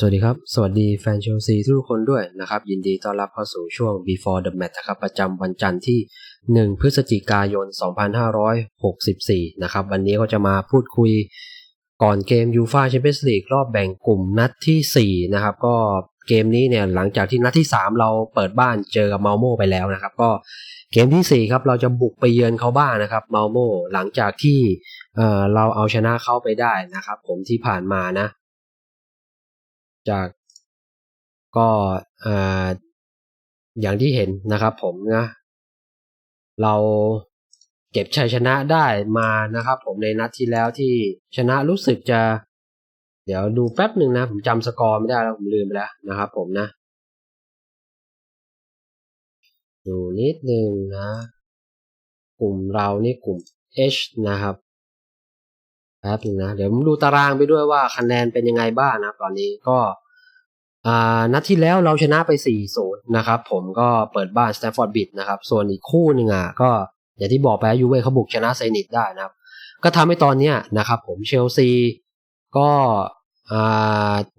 สวัสดีครับ สวัสดีแฟนเชลซีทุกคนด้วยนะครับ ยินดีต้อนรับเข้าสู่ช่วง before the match นะครับ ประจำวันจันทร์ที่ 1 พฤศจิกายน 2564 นะครับ วันนี้ก็จะมาพูดคุยก่อนเกมยูฟาแชมเปี้ยนส์ลีกรอบแบ่งกลุ่มนัดที่ 4 นะครับ ก็เกมนี้เนี่ยหลังจากที่นัดที่ 3 เราเปิดบ้านเจอกับเมาโมไปแล้วนะครับ ก็เกมที่ 4 ครับ เราจะบุกไปเยือนเขาบ้างนะครับเมาโมหลังจากที่เเราเอาชนะเขาไปได้นะครับ ผมที่ผ่านมานะ จากก็อออย่างที่เห็นนะครับผมนะเราเก็บชัยชนะได้มานะครับผมในนัดที่แล้วที่ชนะรู้สึกจะ เดี๋ยวดูแป๊บหนึ่งนะ ผมจำสกอร์ไม่ได้แล้วผมลืมไปแล้วนะครับผมนะ ดูนิดนึงนะ กลุ่มเรานี่กลุ่ม H นะครับ แป๊บนึงนะเดี๋ยวผมดูตารางไปด้วยว่าคะแนนเป็นยังไงบ้างนะตอนนี้ก็อ่านัดที่แล้วเราชนะไป4-0นะครับผมก็เปิดบ้านสแตนฟอร์ดบิดนะครับส่วนอีกคู่หนึ่งอะก็อย่างที่บอกไปยูเว่เขาบุกชนะไซนิตได้นะครับ ก็ทำให้ตอนเนี้ยนะครับผมเชลซีก็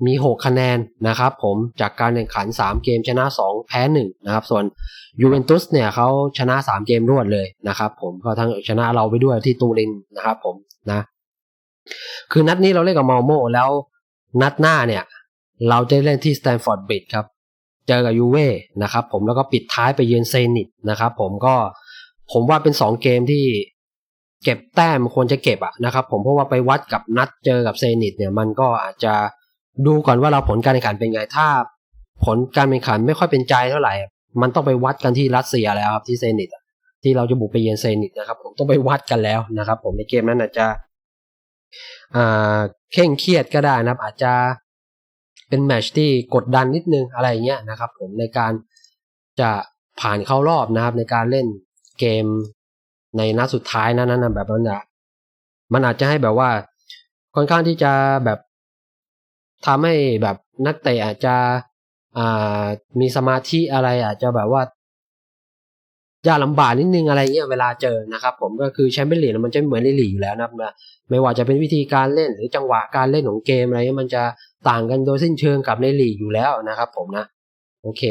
มี 6 คะแนนนะครับผมจากการแข่งขัน 3 เกมชนะ 2 แพ้ 1 นะครับ ส่วนยูเวนตุสเนี่ยเขาชนะ 3 เกมรวดเลยนะครับผมก็ทั้งชนะเราไปด้วยที่ตูรินนะครับผมนะ คือนัดนี้เราเล่นกับมาโมแล้วนัดหน้าเนี่ย เราจะเล่นที่สแตนฟอร์ดบริดจ์ครับ เจอกับยูเว่นะครับผมแล้วก็ปิดท้ายไปเยือนเซนิตนะครับผมก็ผมว่าเป็น 2 เกมที่เก็บแต้มควรจะเก็บอะนะครับผมเพราะว่าไปวัดกับนัดเจอกับเซนิตเนี่ยมันก็อาจจะดูก่อนว่าเราผลการแข่งขันเป็นไงถ้า ผลการแข่งขันไม่ค่อยเป็นใจเท่าไหร่ มันต้องไปวัดกันที่รัสเซียแล้วครับที่เซนิตที่เราจะบุกไปเยือนเซนิตนะครับผมต้องไปวัดกันแล้วนะครับผมในเกมนั้นอาจจะ เคร่งเครียดก็ได้นะครับอาจจะเป็นแมชที่กดดันนิดนึงอะไรเงี้ยนะครับ ผมในการจะผ่านเข้ารอบนะครับ ในการเล่นเกมในนัดสุดท้ายนั้นนะแบบนั้นนะมันอาจจะให้แบบว่าค่อนข้างที่จะแบบทำให้แบบนักเตะอาจจะมีสมาธิอะไรอาจจะแบบว่า ยากลำบากนิดนึงอะไรเงี้ยเวลาเจอนะครับ ผมก็คือแชมเปี้ยนลีกมันจะเหมือนในลีอยู่แล้วนะครับนะไม่ว่าจะเป็นวิธีการเล่นหรือจังหวะการเล่นของเกมอะไรเงี้ยมันจะต่างกันโดยสิ้นเชิงกับในลีกอยู่แล้วนะครับผมนะ โอเค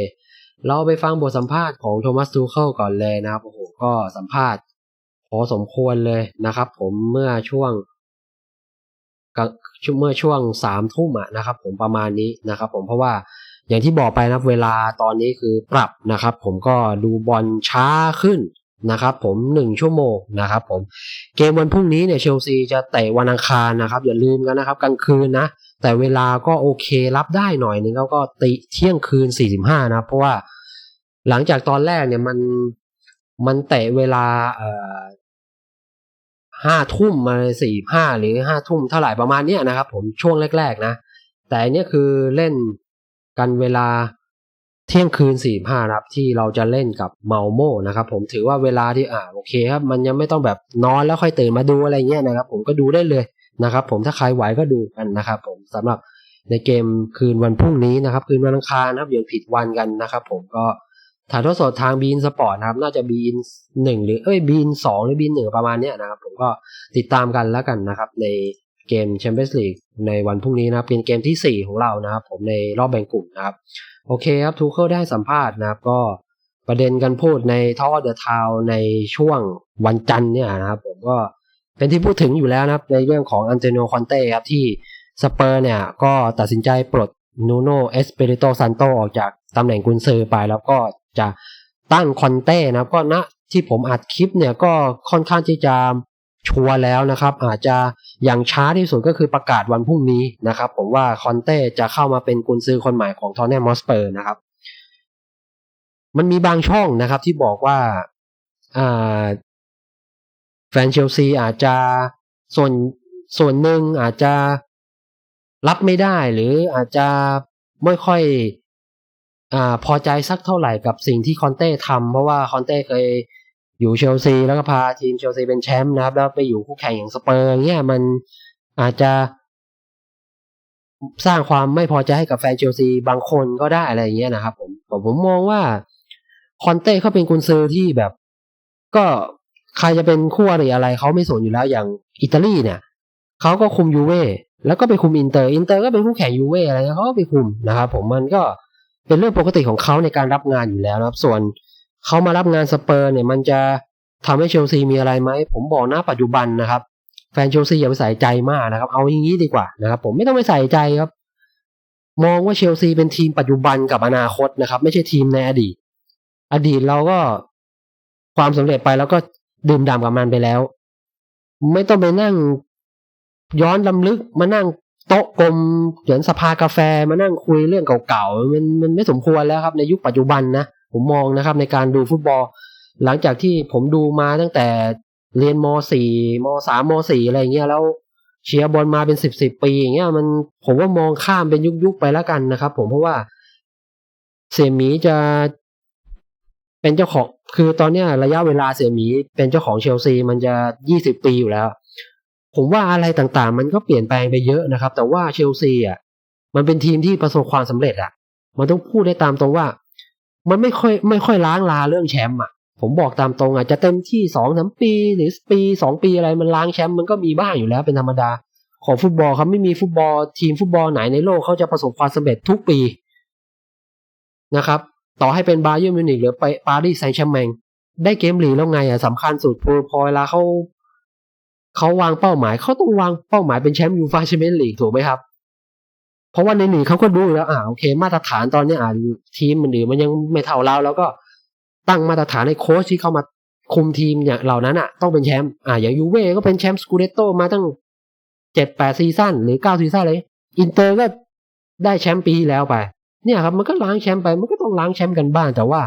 เราไปฟังบทสัมภาษณ์ของโทมัสทูเคิลก่อนเลยนะครับโอ้โหก็สัมภาษณ์พอสมควรเลยนะครับ ผมเมื่อช่วงกเมื่อช่วงสามทุ่มนะครับ ผมประมาณนี้นะครับ ผมเพราะว่า อย่างที่บอกไปนะเวลาตอนนี้คือปรับนะครับ ผมก็ดูบอลช้าขึ้นนะครับผมหนึ่งชั่วโมงนะครับผมเกมวันพรุ่งนี้เนี่ยเชลซีจะเตะวันอังคารนะครับ อย่าลืมกันนะครับกลางคืนนะ แต่เวลาก็โอเครับได้หน่อยนึงแล้วก็ตีเที่ยงคืน 45 นะเพราะว่าหลังจากตอนแรกเนี่ยมันมันเตะเวลาเอ่อห้าทุ่มมาสี่ห้าหรือห้าทุ่มเท่าไหร่ประมาณเนี้ยนะครับ ผมช่วงแรก ๆ นะ แต่อันเนี้ยคือเล่น กันเวลาเที่ยงคืนสี่ห้าครับที่เราจะเล่นกับเมาโมนะครับ ผมถือว่าเวลาที่อ่าโอเคครับ มันยังไม่ต้องแบบนอนแล้วค่อยตื่นมาดูอะไรเงี้ยนะครับ ผมก็ดูได้เลยนะครับ ผมถ้าใครไหวก็ดูกันนะครับ ผมสำหรับในเกมคืนวันพรุ่งนี้นะครับ คืนวันอังคารนะครับอย่าผิดวันกันนะครับ ผมก็ถ่ายทอดสดทางบีนสปอร์ตนะครับ น่าจะบีนหนึ่งหรือเอ้ยบีนสองหรือบีนหนึ่งประมาณเนี้ยนะครับ ผมก็ติดตามกันแล้วกันนะครับ ใน เกมแชมเปี้ยนส์ลีกในวันพรุ่งนี้นะครับเป็นเกมที่ 4 ของเรานะครับ ผมในรอบแบ่งกลุ่มนะครับ โอเคครับทูเคิลได้สัมภาษณ์นะครับก็ประเด็นกันพูดในท่อเดอะทาวในช่วงวันจันทร์เนี่ยนะครับ ผมก็เป็นที่พูดถึงอยู่แล้วนะครับ ในเรื่องของอันเตโนคอนเต้ครับที่สเปอร์เนี่ยก็ตัดสินใจปลดนูโนเอสเปริโตซันโตออกจากตำแหน่งกุนซือไป แล้วก็จะตั้งคอนเต้นะครับก็ณที่ผมอัดคลิปเนี่ยก็ค่อนข้างที่จะ ชัวร์แล้วนะครับ อาจจะอย่างช้าที่สุดก็คือประกาศวันพรุ่งนี้นะครับ ผมว่าคอนเต้จะเข้ามาเป็นกุนซือคนใหม่ของทอนแนมมอสเปอร์นะครับ มันมีบางช่องนะครับที่บอกว่าแฟนเชลซีอาจจะส่วนส่วนหนึ่งอาจจะรับไม่ได้หรืออาจจะไม่ค่อยอพอใจสักเท่าไหร่กับสิ่งที่คอนเต้ทำเพราะว่าคอนเต้เคย อยู่เชลซีแล้วก็พาทีมเชลซีเป็นแชมป์นะครับ แล้วไปอยู่คู่แข่งอย่างสเปอร์เงี้ยมันอาจจะสร้างความไม่พอใจให้กับแฟนเชลซีบางคนก็ได้อะไรเงี้ยนะครับผมผมผมมองว่าคอนเต้เขาเป็นกุนซือที่แบบ ก็ใครจะเป็นคู่อริอะไรเขาไม่สนอยู่แล้วอย่างอิตาลีเนี่ยเขาก็คุมยูเว่แล้วก็ไปคุมอินเตอร์อินเตอร์ก็เป็นคู่แข่งยูเว่อะไรเขาก็ไปคุมนะครับผมมันก็เป็นเรื่องปกติของเขาในการรับงานอยู่แล้วนะครับ ส่วน เขามารับงานสเปอร์เนี่ยมันจะทำให้เชลซีมีอะไรไหม ผมบอกนะปัจจุบันนะครับ แฟนเชลซีอย่าไปใส่ใจมากนะครับ เอาอย่างนี้ดีกว่านะครับผมไม่ต้องไปใส่ใจครับ มองว่าเชลซีเป็นทีมปัจจุบันกับอนาคตนะครับ ไม่ใช่ทีมในอดีต อดีตเราก็ความสำเร็จไปแล้วก็ดื่มด่ำกับมันไปแล้ว ไม่ต้องไปนั่งย้อนลำลึกมานั่งโต๊ะกลมเหมือนสภากาแฟมานั่งคุยเรื่องเก่าๆมันมันไม่สมควรแล้วครับในยุคปัจจุบันนะ ผมมองนะครับในการดูฟุตบอล หลังจากที่ผมดูมาตั้งแต่เรียนม .4 ม .3 ม .4 อะไรเงี้ยแล้วเชียร์บอลมาเป็นสิบสิบปีอย่างเงี้ยมันผมว่ามองข้ามเป็นยุคๆไปแล้วกันนะครับ ผมเพราะว่าเสี่ยหมีจะเป็นเจ้าของคือตอนเนี้ยระยะเวลาเสี่ยหมีเป็นเจ้าของเชลซีมันจะยี่สิบปีอยู่แล้ว ผมว่าอะไรต่างๆ มันก็เปลี่ยนแปลงไปเยอะนะครับ แต่ว่าเชลซีอะมันเป็นทีมที่ประสบความสำเร็จอะ มันต้องพูดได้ตามตรงว่า มันไม่ค่อยไม่ค่อยล้างลาเรื่องแชมป์อะ ผมบอกตามตรงอะจะเต็มที่สองสามปีหรือปีสองปีอะไรมันล้างแชมป์มันก็มีบ้างอยู่แล้วเป็นธรรมดา ของฟุตบอลครับไม่มีฟุตบอลทีมฟุตบอลไหนในโลกเขาจะประสบความสำเร็จทุกปีนะครับ ต่อให้เป็นบาเยิร์มิวนิกหรือไปปารีสแซงต์แชร์แมงได้เกมลีกแล้วไงอะสำคัญสุดพอพอเวลาเขาเขาวางเป้าหมายเขาต้องวางเป้าหมายเป็นแชมป์ยูฟาแชมเปี้ยนลีกถูกไหมครับ ราะว่าในหนีเขาก็ดูแล้วอ่าโอเค มาตรฐานตอนนี้อ่าทีมมันอื่นมันยังไม่เท่าเราแล้วก็ตั้งมาตรฐานในโค้ชที่เข้ามาคุมทีมอย่างเหล่านั้นอะ ต้องเป็นแชมป์อ่าอย่างยูเว่ก็เป็นแชมป์สกูเดโตมาตั้งเจ็ดแปดซีซั่นหรือเก้าซีซั่นเลยอินเตอร์ก็ได้แชมป์ปีแล้วไป เนี่ยครับ มันก็ล้างแชมป์ไปมันก็ต้องล้างแชมป์กันบ้างแต่ว่า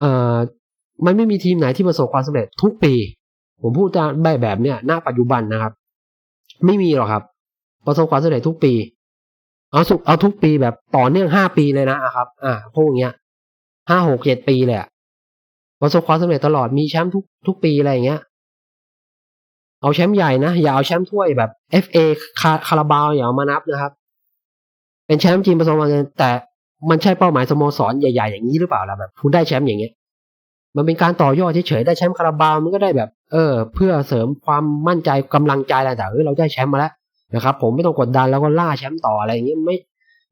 เอ่อมันไม่มีทีมไหนที่ประสบความสำเร็จทุกปี ผมพูดได้แบบเนี้ยณปัจจุบันนะครับ ไม่มีหรอกครับ ประสบความสำเร็จทุกปี เอาสุเอาทุกปีแบบต่อเนื่องห้าปีเลยนะครับ อ่าพวกเนี้ยห้าหกเจ็ดปีเลยประสบความสำเร็จตลอดมีแชมป์ทุกทุกปีอะไรเงี้ย เอาแชมป์ใหญ่นะอย่าเอาแชมป์ถ้วยแบบ FA คาคาราบาวอย่าเอามานับนะครับ เป็นแชมป์จริงประสบความสำเร็จแต่มันใช่เป้าหมายสโมสรใหญ่ๆอย่างนี้หรือเปล่าล่ะแบบคุณได้แชมป์อย่างเงี้ยมันเป็นการต่อยอดเฉยๆได้แชมป์คาราบาวมันก็ได้แบบ เออ เพื่อเสริมความมั่นใจกำลังใจอะไรแต่เออเราได้แชมป์มาแล้ว นะครับผมไม่ต้องกดดันแล้วก็ล่าแชมป์ต่ออะไรอย่างเงี้ยไม่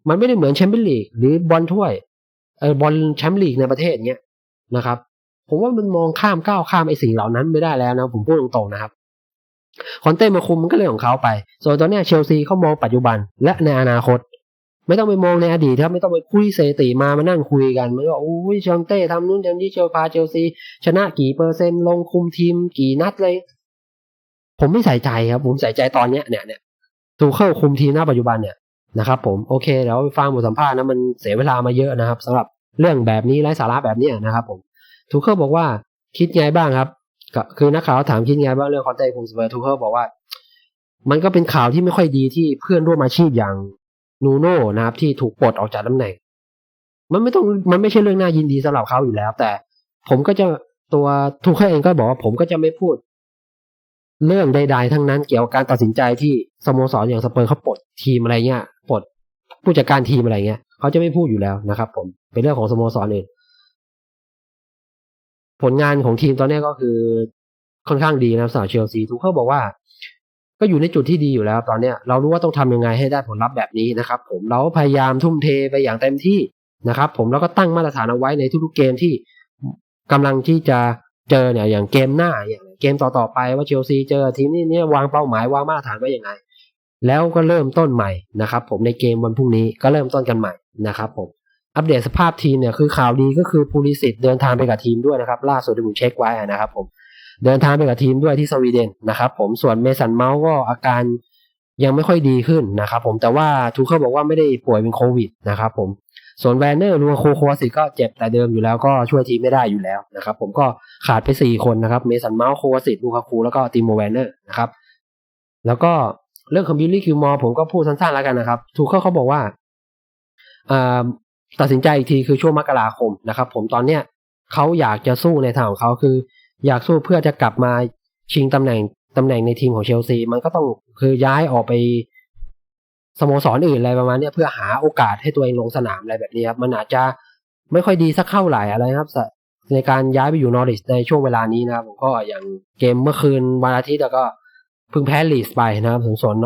มันไม่ได้เหมือนแชมเปี้ยนลีกหรือบอลถ้วยเออบอลแชมป์ลีกในประเทศเงี้ยนะครับ ผมว่ามันมองข้ามก้าวข้ามไอ้สิ่งเหล่านั้นไม่ได้แล้วนะผมพูดตรงๆนะครับคอนเต้มาคุมมันก็เรื่องของเขาไป ส่วนตอนนี้เชลซีเขามองปัจจุบันและในอนาคต ไม่ต้องไปมองในอดีตครับไม่ต้องไปคุยเซติมามานั่งคุยกันมันก็โอ้ยเชลเต้ทำนู่นทำนี่เชลพาเชลซีชนะกี่เปอร์เซ็นต์ลงคุมทีม กี่นัดเลย ผมไม่ใส่ใจครับ ผมใส่ใจตอนเนี้ยเนี่ยเนี่ย ตูเข้าคุมทีมหน้าปัจจุบันเนี่ยนะครับผมโอเคเดี๋ยวฟังบทสัมภาษณ์นะมันเสียเวลามาเยอะนะครับสำหรับเรื่องแบบนี้ไร้สาระแบบนี้นะครับผมทูเคิลบอกว่าคิดไงบ้างครับก็คือนักข่าวถามคิดไงบ้างเรื่องคอนเต้คุมสเปอร์ทูเคิลบอกว่า มันก็เป็นข่าวที่ไม่ค่อยดีที่เพื่อนร่วมอาชีพอย่างนูโน่นะครับ ที่ถูกปลดออกจากตำแหน่ง มันไม่ต้องมันไม่ใช่เรื่องน่ายินดีสำหรับเขาอยู่แล้ว แต่ผมก็จะตัวทูเคิลเองก็บอกว่าผมก็จะไม่พูด เรื่องใด ๆ ทั้งนั้นเกี่ยวกับการตัดสินใจที่สโมสรอย่างสเปอร์เขาปลดทีมอะไรเงี้ยปลดผู้จัดการทีมอะไรเงี้ยเขาจะไม่พูดอยู่แล้วนะครับ ผมเป็นเรื่องของสโมสรเองผลงานของทีมตอนนี้ก็คือค่อนข้างดีนะสำหรับเชลซีทุกเขาบอกว่า ก็อยู่ในจุดที่ดีอยู่แล้ว ตอนเนี้ยเรารู้ว่าต้องทำยังไงให้ได้ผลลัพธ์แบบนี้นะครับ ผมเราพยายามทุ่มเทไปอย่างเต็มที่นะครับ ผมแล้วก็ตั้งมาตรฐานเอาไว้ในทุกๆเกมที่กำลังที่จะเจอเนี่ยอย่างเกมหน้าอย่าง เกมต่อๆไปว่าเชลซีเจอทีมนี้เนี่ยวางเป้าหมายวางมาตรฐานไว้ยังไง แล้วก็เริ่มต้นใหม่นะครับผมในเกมวันพรุ่งนี้ก็เริ่มต้นกันใหม่นะครับผมอัปเดตสภาพทีมเนี่ยคือข่าวดีก็คือพูลิสิตเดินทางไปกับทีมด้วยนะครับล่าสุดที่ผมเช็คไว้นะครับผมเดินทางไปกับทีมด้วยที่สวีเดนนะครับผมส่วนเมสันเมาส์ก็อาการยังไม่ค่อยดีขึ้นนะครับผมแต่ว่าทูเคิลบอกว่าไม่ได้ป่วยเป็นโควิดนะครับผม ส่วนแวนเนอร์ลูโคโควาสิก็เจ็บแต่เดิมอยู่แล้วก็ช่วยทีมไม่ได้อยู่แล้วนะครับ ผมก็ขาดไปสี่คนนะครับ เมสันเมาส์โควาสิลูคาคูแล้วก็ติโมแวนเนอร์นะครับ แล้วก็เรื่องของบิลลี่คิวมอร์ผมก็พูดสั้นๆแล้วกันนะครับ ทูเคิลเขาบอกว่าตัดสินใจอีกทีคือช่วงมกราคมนะครับ ผมตอนเนี้ยเขาอยากจะสู้ในทางของเขาคือ อยากสู้เพื่อจะกลับมาชิงตำแหน่งตำแหน่งในทีมของเชลซี มันก็ต้องคือย้ายออกไป สโมสรออื่นอะไรประมาณนี้เพื่อหาโอกาสให้ตัวเองลงสนามอะไรแบบนี้ครับมันอาจจะไม่ค่อยดีสักเท่าไหร่อะไรครับ ในการย้ายไปอยู่นอริสในช่วงเวลานี้นะครับผมก็อย่างเกมเมื่อคืนวันอาทิตย์แล้วก็เพิ่งแพ้ลีสไปนะครับสำสน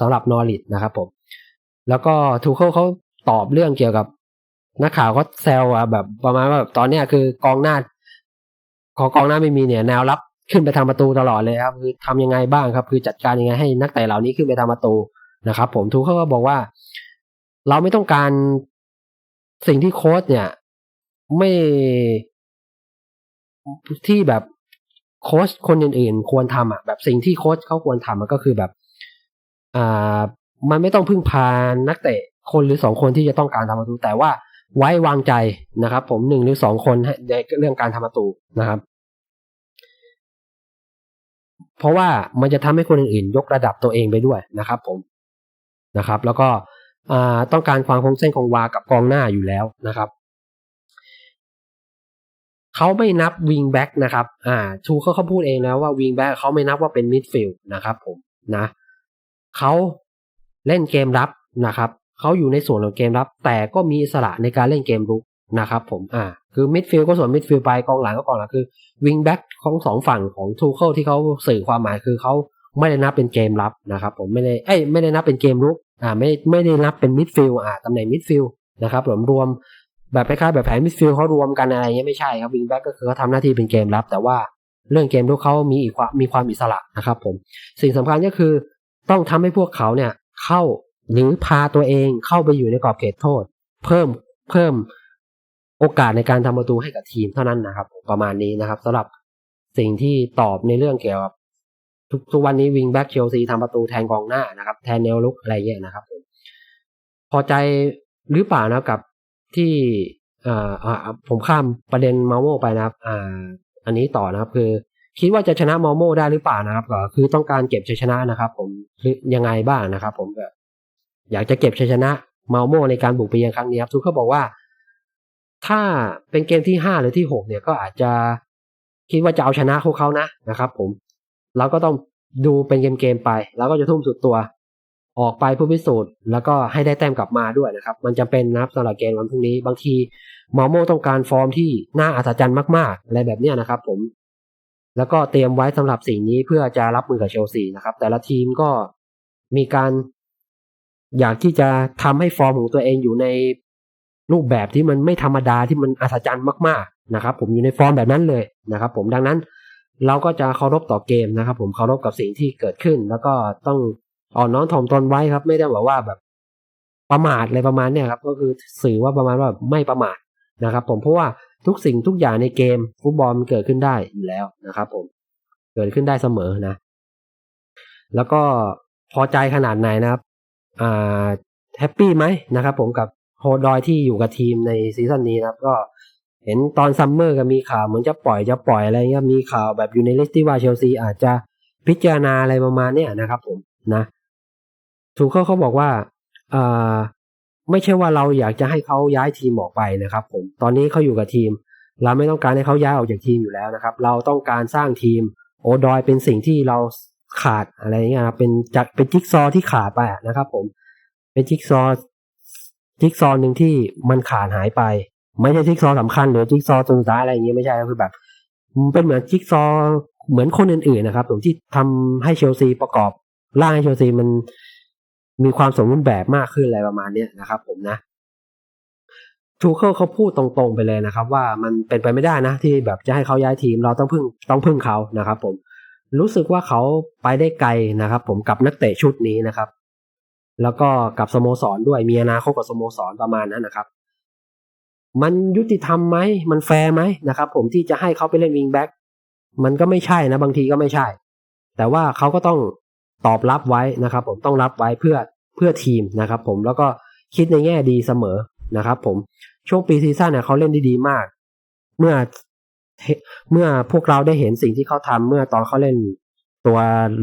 สำหรับนอริทนะครับผม แล้วก็ทูเคิลเขาตอบเรื่องเกี่ยวกับนักข่าวเขาแซวอะแบบประมาณว่าแบบตอนเนี้ยคือกองหน้าของกองหน้าไม่มีเนี่ยแนวรับขึ้นไปทำประตูตลอดเลยครับคือทำยังไงบ้างครับ คือจัดการยังไงให้นักเตะเหล่านี้ขึ้นไปทำประตู นะครับ ผมทูเขาก็บอกว่า เราไม่ต้องการสิ่งที่โค้ชเนี่ย ไม่ที่แบบโค้ชคนอื่นๆควรทำอะแบบสิ่งที่โค้ชเขาควรทำมันก็คือแบบอ่ามันไม่ต้องพึ่งพานักเตะคนหรือสองคนที่จะต้องการทำประตู แต่ว่าไว้วางใจนะครับ ผมหนึ่งหรือสองคนในเรื่องการทำประตูนะครับ เพราะว่ามันจะทำให้คนอื่นๆ ยกระดับตัวเองไปด้วยนะครับ ผม นะครับ แล้วก็ต้องการความคงเส้นคงวากับกองหน้าอยู่แล้วนะครับเขาไม่นับวิงแบ็กนะครับอ่าทูเขาเขาพูดเองแล้วว่าวิงแบ็กเขาไม่นับว่าเป็นมิดฟิลด์นะครับผมนะเขาเล่นเกมรับนะครับเขาอยู่ในส่วนของเกมรับ แต่ก็มีอิสระในการเล่นเกมรุกนะครับผมอ่าคือมิดฟิลด์ก็ส่วนมิดฟิลด์ไปกองหลังก็กองหลังคือวิงแบ็กของสองฝั่งของทูเคิลที่เขาสื่อความหมายคือเขาไม่ได้นับเป็นเกมรับนะครับผมไม่ได้เอ้ยไม่ได้นับเป็นเกมรุก อ่าไม่ไม่ได้นับเป็นมิดฟิลด์อ่าตำแหน่งมิดฟิลด์นะครับผมรวมแบบคล้ายๆแบบแผนมิดฟิลด์เขารวมกันอะไรเงี้ยไม่ใช่ครับวิงแบ็กก็คือเขาทำหน้าที่เป็นเกมรับ แต่ว่าเรื่องเกมลูกเขามีอีกมีความอิสระนะครับผมสิ่งสำคัญก็คือต้องทำให้พวกเขาเนี่ยเข้าหรือพาตัวเองเข้าไปอยู่ในกรอบเขตโทษ เพิ่มเพิ่มโอกาสในการทำประตูให้กับทีมเท่านั้นนะครับ ประมาณนี้นะครับสำหรับสิ่งที่ตอบในเรื่องเกี่ยวกับ ทุกทุกวันนี้วิงแบ็กเชลซีทำประตูแทนกองหน้านะครับ แทนแนวลุกอะไรเงี้ยนะครับผมพอใจหรือเปล่านะกับที่อ่าอ่าผมข้ามประเด็นมาโมไปนะครับ อ่า อันนี้ต่อนะครับ คือ คิดว่าจะชนะมาโมได้หรือเปล่านะครับก็คือต้องการเก็บชัยชนะนะครับ ผมคือยังไงบ้างนะครับ ผมแบบอยากจะเก็บชัยชนะมาโมในการบุกไปยังครั้งนี้ครับทุกเขาบอกว่า ถ้าเป็นเกมที่ห้าหรือที่หกเนี่ยก็อาจจะคิดว่าจะเอาชนะพวกเขานะนะครับ ผม เราก็ต้องดูเป็นเกมๆไป แล้วก็จะทุ่มสุดตัว ออกไปเพื่อพิสูจน์ แล้วก็ให้ได้แต้มกลับมาด้วยนะครับ มันจำเป็นนะครับสำหรับเกมวันพรุ่งนี้บางทีมอโมต้องการฟอร์มที่น่าอัศจรรย์มากๆ อะไรแบบนี้นะครับ ผม แล้วก็เตรียมไว้สำหรับสิ่งนี้เพื่อจะรับมือกับเชลซีนะครับ แต่ละทีมก็มีการ อยากที่จะทำให้ฟอร์มของตัวเองอยู่ในรูปแบบที่มันไม่ธรรมดาที่มันอัศจรรย์มากๆนะครับ ผมอยู่ในฟอร์มแบบนั้นเลยนะครับ ผมดังนั้น เราก็จะเคารพต่อเกมนะครับ ผมเคารพกับสิ่งที่เกิดขึ้น แล้วก็ต้องอ่อนน้อมถ่อมตนไว้ครับ ไม่ได้บอกว่าแบบประมาทอะไรประมาณเนี้ยครับ ก็คือสื่อว่าประมาณว่าไม่ประมาทนะครับ ผมเพราะว่าทุกสิ่งทุกอย่างในเกมฟุตบอลมันเกิดขึ้นได้อยู่แล้วนะครับ ผมเกิดขึ้นได้เสมอนะ แล้วก็พอใจขนาดไหนนะครับอ่าแฮปปี้ไหมนะครับ ผมกับโฮดอยที่อยู่กับทีมในซีซั่นนี้นะครับ ก็ เห็นตอนซัมเมอร์ก็มีข่าวเหมือนจะปล่อยจะปล่อยอะไรเงี้ยมีข่าวแบบอยู่ในลิสต์ที่ว่าเชลซีอาจจะพิจารณาอะไรประมาณเนี้ยนะครับ ผมนะถูกเขาเขาบอกว่าอ่าไม่ใช่ว่าเราอยากจะให้เขาย้ายทีมออกไปนะครับ ผมตอนนี้เขาอยู่กับทีม เราไม่ต้องการให้เขาย้ายออกจากทีมอยู่แล้วนะครับ เราต้องการสร้างทีม โอดอยเป็นสิ่งที่เราขาดอะไรเงี้ยเป็นจัดเป็นจิ๊กซอที่ขาดไปนะครับ ผม เป็นจิ๊กซอจิ๊กซอหนึ่งที่มันขาดหายไป ไม่ใช่จิ๊กซอสำคัญหรือจิ๊กซอสุดท้ายอะไรอย่างเงี้ยไม่ใช่คือแบบเป็นเหมือนจิ๊กซอเหมือนคนอื่นๆนะครับผมที่ทำให้เชลซีประกอบร่างให้เชลซีมันมีความสมบูรณ์แบบมากขึ้นอะไรประมาณนี้นะครับ ผมนะทูเคิลเขาพูดตรงๆไปเลยนะครับ ว่ามันเป็นไปไม่ได้นะ ที่แบบจะให้เขาย้ายทีม เราต้องพึ่งต้องพึ่งเขานะครับ ผม รู้สึกว่าเขาไปได้ไกลนะครับ ผมกับนักเตะชุดนี้นะครับ แล้วก็กับสโมสรด้วยมีอนาคตกับสโมสรประมาณนั้นนะครับ มันยุติธรรมไหมมันแฟร์ไหมนะครับ ผมที่จะให้เขาไปเล่นวิงแบ็กมันก็ไม่ใช่นะ บางทีก็ไม่ใช่ แต่ว่าเขาก็ต้องตอบรับไว้นะครับ ผมต้องรับไว้เพื่อเพื่อทีมนะครับ ผมแล้วก็คิดในแง่ดีเสมอนะครับ ผมช่วงปีซีซั่นเนี่ยเขาเล่นได้ดีมาก เมื่อเมื่อพวกเราได้เห็นสิ่งที่เขาทำเมื่อตอนเขาเล่นตัว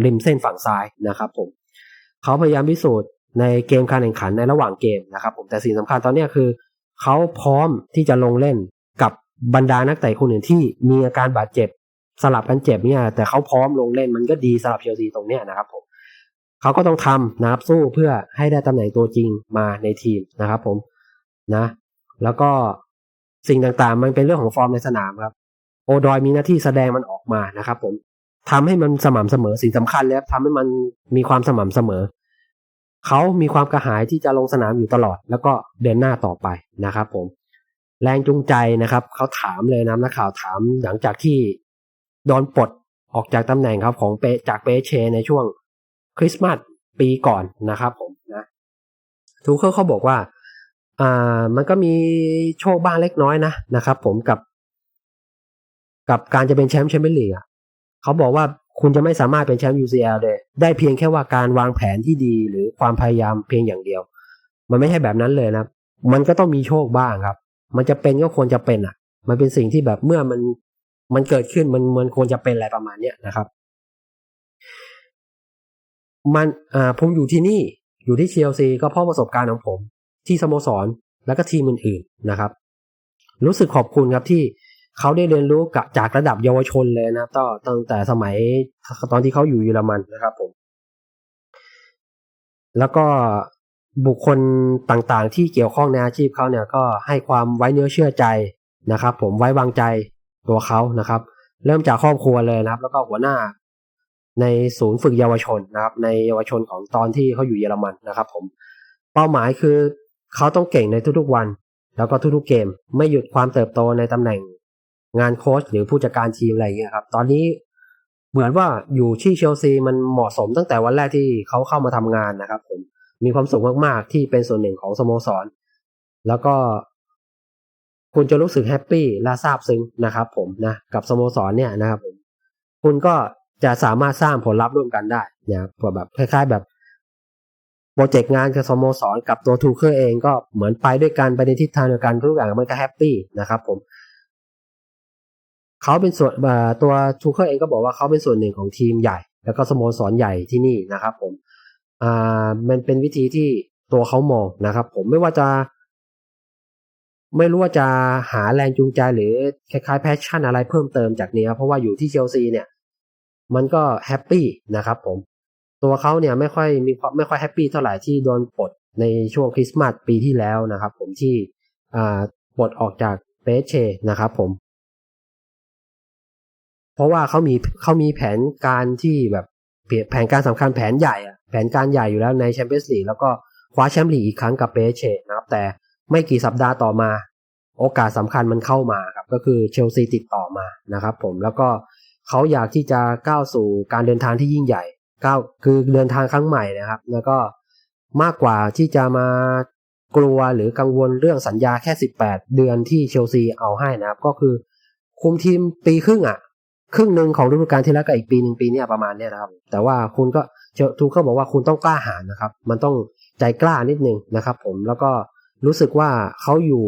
ริมเส้นฝั่งซ้ายนะครับ ผมเขาพยายามพิสูจน์ในเกมการแข่งขันในระหว่างเกมนะครับ ผมแต่สิ่งสำคัญตอนนี้คือ เขาพร้อมที่จะลงเล่นกับบรรดานักเตะคนอื่นที่มีอาการบาดเจ็บสลับกันเจ็บเนี่ย แต่เขาพร้อมลงเล่นมันก็ดีสำหรับเชลซีตรงเนี้ยนะครับผมเขาก็ต้องทำนะครับสู้เพื่อให้ได้ตำแหน่งตัวจริงมาในทีมนะครับ ผมนะ แล้วก็สิ่งต่างๆ มันเป็นเรื่องของฟอร์มในสนามครับ โอดอยมีหน้าที่แสดงมันออกมานะครับ ผมทำให้มันสม่ำเสมอสิ่งสำคัญเลยครับทำให้มันมีความสม่ำเสมอ เขามีความกระหายที่จะลงสนามอยู่ตลอด แล้วก็เดินหน้าต่อไปนะครับ ผม แรงจูงใจนะครับเขาถามเลยนะนักข่าวถามหลังจากที่โดนปลดออกจากตำแหน่งครับของเปจากเปเช ในช่วงคริสต์มาสปีก่อนนะครับผมนะทูเคิลเขาบอกว่าอ่ามันก็มีโชคบ้างเล็กน้อยนะนะครับ ผมกับ กับการจะเป็นแชมป์แชมเปี้ยนลีกอะเขาบอกว่า คุณจะไม่สามารถเป็นแชมป์ UCL ได้ได้เพียงแค่ว่าการวางแผนที่ดีหรือความพยายามเพียงอย่างเดียว มันไม่ใช่แบบนั้นเลยนะมันก็ต้องมีโชคบ้างครับ มันจะเป็นก็ควรจะเป็นอะ มันเป็นสิ่งที่แบบเมื่อมันมันเกิดขึ้นมันมันควรจะเป็นอะไรประมาณเนี้ยนะครับ มันอ่าผมอยู่ที่นี่อยู่ที่เชลซีก็เพราะประสบการณ์ของผม ที่สโมสรแล้วก็ทีมอื่นๆนะครับ รู้สึกขอบคุณครับที่ เขาได้เรียนรู้กับจากระดับเยาวชนเลยนะตั้งแต่สมัยตอนที่เขาอยู่เยอรมันนะครับผม แล้วก็บุคคลต่างๆ ที่เกี่ยวข้องในอาชีพเขาเนี่ยก็ให้ความไว้เนื้อเชื่อใจนะครับ ผมไว้วางใจตัวเขานะครับ เริ่มจากครอบครัวเลยนะครับ แล้วก็หัวหน้า ในศูนย์ฝึกเยาวชนนะครับ ในเยาวชนของตอนที่เขาอยู่เยอรมันนะครับ ผม เป้าหมายคือเขาต้องเก่งในทุกๆวัน แล้วก็ทุกๆเกม ไม่หยุดความเติบโตในตำแหน่ง งานโค้ชหรือผู้จัดการทีมอะไรอย่างเงี้ยครับ ตอนนี้เหมือนว่าอยู่ที่เชลซีมันเหมาะสมตั้งแต่วันแรกที่เขาเข้ามาทำงานนะครับผมมีความสุขมากๆ ที่เป็นส่วนหนึ่งของสโมสร แล้วก็ คุณจะรู้สึกแฮปปี้และซาบซึ้งนะครับ ผมนะกับสโมสรเนี่ยนะครับผมคุณก็จะสามารถสร้างผลลัพธ์ร่วมกันได้นะครับแบบคล้าย ๆแบบโปรเจกต์งานกับสโมสรกับตัวทูเคอร์เองก็เหมือนไปด้วยกันไปในทิศทางเดียวกันทุกอย่างมันก็แฮปปี้นะครับ ผม เขาเป็นส่วนตัวทูเคอร์เองก็บอกว่าเขาเป็นส่วนหนึ่งของทีมใหญ่ แล้วก็สโมสรใหญ่ที่นี่นะครับผมอ่ามันเป็นวิธีที่ตัวเขามองนะครับ ผมไม่ว่าจะ ไม่รู้ว่าจะหาแรงจูงใจหรือคล้ายๆแพชชั่นอะไรเพิ่มเติมจากนี้เพราะว่าอยู่ที่เชลซีเนี่ย มันก็แฮปปี้นะครับผมตัวเขาเนี่ยไม่ค่อยมีไม่ค่อยแฮปปี้เท่าไหร่ที่โดนปลดในช่วงคริสต์มาสปีที่แล้วนะครับ ผมที่ปลดออกจากเปเชนะครับ ผม เพราะว่าเขามีเขามีแผนการที่แบบแผนการสำคัญแผนใหญ่อะแผนการใหญ่อยู่แล้วในแชมเปี้ยนส์ลีกแล้วก็คว้าแชมป์ลีกอีกครั้งกับเปเชนะครับ แต่ไม่กี่สัปดาห์ต่อมา โอกาสสำคัญมันเข้ามาครับ ก็คือเชลซีติดต่อมานะครับ ผมแล้วก็เขาอยากที่จะก้าวสู่การเดินทางที่ยิ่งใหญ่ก้าวคือเดินทางครั้งใหม่นะครับ แล้วก็มากกว่าที่จะมากลัวหรือกังวลเรื่องสัญญาแค่ 18 เดือนที่เชลซีเอาให้นะครับ ก็คือคุมทีมปีครึ่งอะ ครึ่งหนึ่งของฤดูกาลที่แล้วกับอีกปีหนึ่งปีนี้ประมาณนี้นะครับ แต่ว่าคุณก็ทูเขาบอกว่าคุณต้องกล้าหาญนะครับ มันต้องใจกล้านิดนึงนะครับ ผมแล้วก็รู้สึกว่าเขาอยู่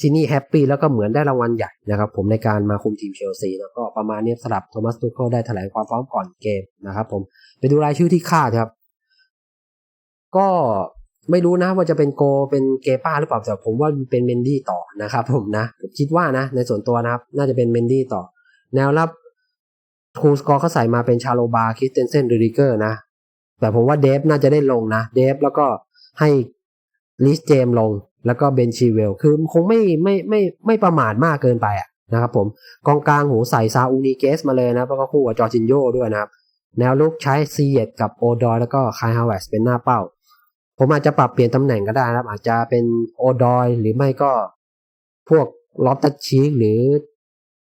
ที่นี่แฮปปี้แล้วก็เหมือนได้รางวัลใหญ่นะครับ ผมในการมาคุมทีมเชลซีแล้วก็ประมาณนี้สำหรับโทมัสตูเคิลได้แถลงความพร้อมก่อนเกมนะครับ ผมไปดูรายชื่อที่คาดครับ ก็ไม่รู้นะว่าจะเป็นโกเป็นเกป้าหรือเปล่าแต่ผมว่าเป็นเมนดี้ต่อนะครับ ผมนะผมคิดว่านะ ในส่วนตัวนะครับ น่าจะเป็นเมนดี้ต่อ แนวรับทูสกอร์เขาใส่มาเป็นชาโลบาคิสเตนเซนเดริเกอร์นะ แต่ผมว่าเดฟน่าจะได้ลงนะ เดฟแล้วก็ให้ลิสเจมลงแล้วก็เบนชีเวล คือคงไม่ไม่ไม่ไม่ประมาทมากเกินไปอะนะครับผมกองกลางหูใส่ซาอูนิเกสมาเลยนะแล้วก็คู่กับจอร์จินโยด้วยนะครับ แนวลุกใช้ซีเยตกับโอดอยแล้วก็คายฮาวเวสเป็นหน้าเป้า ผมอาจจะปรับเปลี่ยนตำแหน่งก็ได้นะครับ อาจจะเป็นโอดอยหรือไม่ก็พวกลอตตัชชีหรือ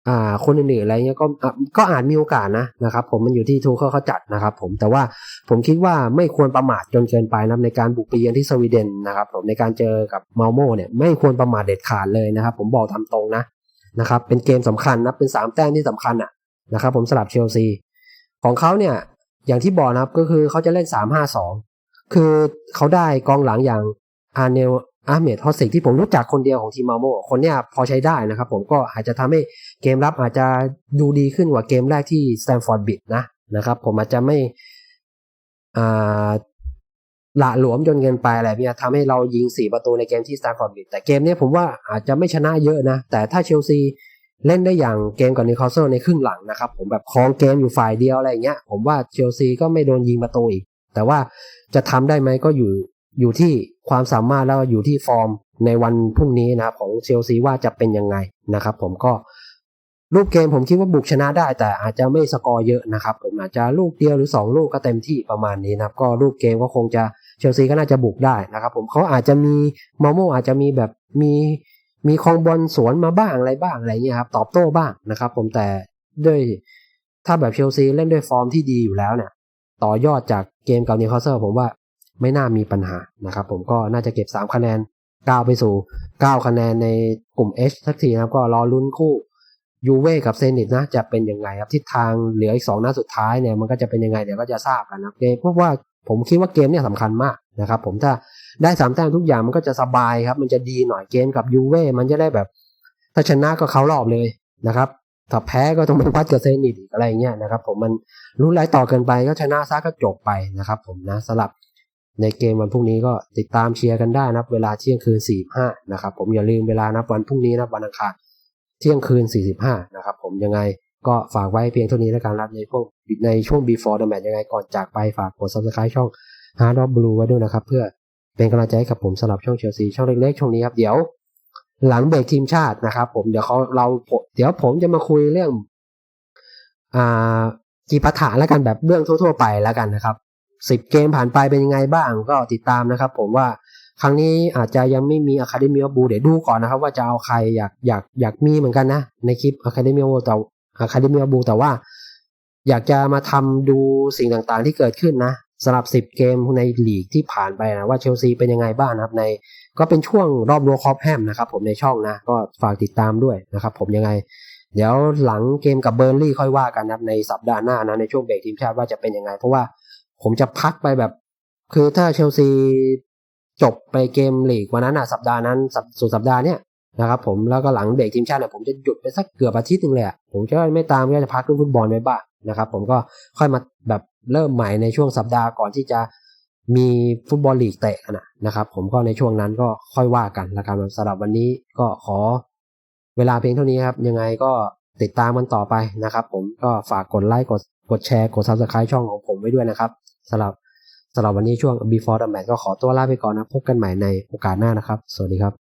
อ่าคนอื่นๆอะไรเงี้ยก็ก็อาจมีโอกาสนะนะครับผมมันอยู่ที่ทูเขาเขาจัดนะครับผมแต่ว่าผมคิดว่าไม่ควรประมาทจนเกินไปนะในการบุกไปเยือนที่สวีเดนนะครับผมในการเจอกับมาโมเนี่ยไม่ควรประมาทเด็ดขาดเลยนะครับผมบอกทำตรงนะนะครับเป็นเกมสำคัญนะเป็นสามแต้มที่สำคัญอะนะครับผมสลับเชลซีของเขาเนี่ยอย่างที่บอกนะครับก็คือเขาจะเล่นสามห้าสองคือเขาได้กองหลังอย่างอาร์เนล อาเมดฮอสซิกที่ผมรู้จักคนเดียวของทีมมาโมคนเนี้ยพอใช้ได้นะครับผมก็อาจจะทำให้เกมรับอาจจะดูดีขึ้นกว่าเกมแรกที่สแตมฟอร์ดบิดนะนะครับ ผมอาจจะไม่อ่าละหลวมจนเกินไปอะไรเนี่ยทำให้เรายิงสี่ประตูในเกมที่สแตมฟอร์ดบิดแต่เกมนี้ผมว่าอาจจะไม่ชนะเยอะนะ แต่ถ้าเชลซีเล่นได้อย่างเกมกับนิวคาสเซิลในครึ่งหลังนะครับ ผมแบบครองเกมอยู่ฝ่ายเดียวอะไรเงี้ย ผมว่าเชลซีก็ไม่โดนยิงประตูอีก แต่ว่าจะทำได้ไหมก็อยู่อยู่ที่ ความสามารถแล้วอยู่ที่ฟอร์มในวันพรุ่งนี้นะครับของเชลซีว่าจะเป็นยังไงนะครับ ผมก็รูปเกมผมคิดว่าบุกชนะได้ แต่อาจจะไม่สกอร์เยอะนะครับ ผมอาจจะลูกเดียวหรือ 2 ลูกก็เต็มที่ประมาณนี้นะครับ ก็รูปเกมก็คงจะเชลซีก็น่าจะบุกได้นะครับ ผมเขาอาจจะมีมาโมอาจจะมีแบบมีมีคองบอลสวนมาบ้างอะไรบ้างอะไรเงี้ยครับตอบโต้บ้างนะครับ ผมแต่ด้วยถ้าแบบเชลซีเล่นด้วยฟอร์มที่ดีอยู่แล้วเนี่ยต่อยอดจากเกมกับนิวคาสเซิลผมว่า ไม่น่ามีปัญหานะครับ ผมก็น่าจะเก็บ 3 คะแนนก้าวไปสู่ 9 คะแนนในกลุ่ม H สักทีนะครับ ก็รอลุ้นคู่ยูเว่กับเซนิตนะจะเป็นยังไงครับทิศทางเหลืออีก2นัดสุดท้ายเนี่ยมันก็จะเป็นยังไงเดี๋ยวก็จะทราบกันนะครับเกมเพราะว่าผมคิดว่าเกมเนี่ยสำคัญมากนะครับ ผมถ้าได้สามแต้มทุกอย่างมันก็จะสบายครับ มันจะดีหน่อยเกมกับยูเว่มันจะได้แบบ ถ้าชนะก็เขารอบเลยนะครับถ้าแพ้ก็ต้องเป็นพัดกับเซนิตอีกอะไรเงี้ยนะครับ ผมมันรู้ไรต่อเกินไปก็ชนะซะก็จบไปนะครับ ผมนะสลับ ในเกมวันพรุ่งนี้ก็ติดตามเชียร์กันได้นะครับ เวลาเที่ยงคืน 45 นะครับ ผมอย่าลืมเวลานะวันพรุ่งนี้นะวันอังคารเที่ยงคืน 45 นะครับ ผมยังไงก็ฝากไว้เพียงเท่านี้แล้วกันรับในพวกในช่วง before the match ยังไงก่อนจากไปฝากกด subscribe ช่อง Hard of Blue ไว้ด้วยนะครับ เพื่อเป็นกำลังใจให้กับผมสำหรับช่องเชลซีช่องเล็กๆช่วงนี้ครับเดี๋ยว หลังเบรกทีมชาตินะครับ ผมเดี๋ยวเขาเราเดี๋ยวผมจะมาคุยเรื่องอ่ากีปาถะแล้วกันแบบเรื่องทั่ว ๆ ไปแล้วกันนะครับ สิบเกมผ่านไปเป็นยังไงบ้างก็ติดตามนะครับ ผมว่าครั้งนี้อาจจะยังไม่มีอะคาเดมี of บูเดี๋ยวดูก่อนนะครับ ว่าจะเอาใครอยากอยากอยากมีเหมือนกันนะ ในคลิปอะคาเดมี of บูแต่อะคาเดมี of บูแต่ว่า อยากจะมาทำดูสิ่งต่างๆที่เกิดขึ้นนะสำหรับ 10 เกมในลีกที่ผ่านไปนะว่าเชลซีเป็นยังไงบ้างนะครับ ในก็เป็นช่วงรอบรัวคอปแฮมนะครับ ผมในช่องนะ ก็ฝากติดตามด้วยนะครับ ผมยังไง เดี๋ยวหลังเกมกับเบอร์ลี่ค่อยว่ากันนะในสัปดาห์หน้านะในช่วงเบรกทีมชาติว่าจะเป็นยังไง เพราะว่า ผมจะพักไปแบบ คือถ้าเชลซีจบไปเกมลีกวันนั้นอะสัปดาห์นั้นส,สุดสัปดาห์เนี้ยนะครับผมแล้วก็หลังเบรกทีมชาติเนี่ยผมจะหยุดไปสักเกือบอาทิตย์หนึงเลยผมจะไม่ตามก็จะพักเรื่องฟุตบอลไว้บ้างนะครับ ผมก็ค่อยมาแบบเริ่มใหม่ในช่วงสัปดาห์ก่อนที่จะมีฟุตบอลลีกเตะนะนะครับ ผมก็ในช่วงนั้นก็ค่อยว่ากันแล้วกันสำหรับวันนี้ก็ขอเวลาเพียงเท่านี้ครับ ยังไงก็ติดตามมันต่อไปนะครับ ผมก็ฝากกดไลค์กดกดแชร์กด subscribe ช่องของผมไว้ด้วยนะครับ สำหรับสำหรับวันนี้ช่วง before the match ก็ขอตัวลาไปก่อนนะ พบกันใหม่ในโอกาสหน้านะครับ สวัสดีครับ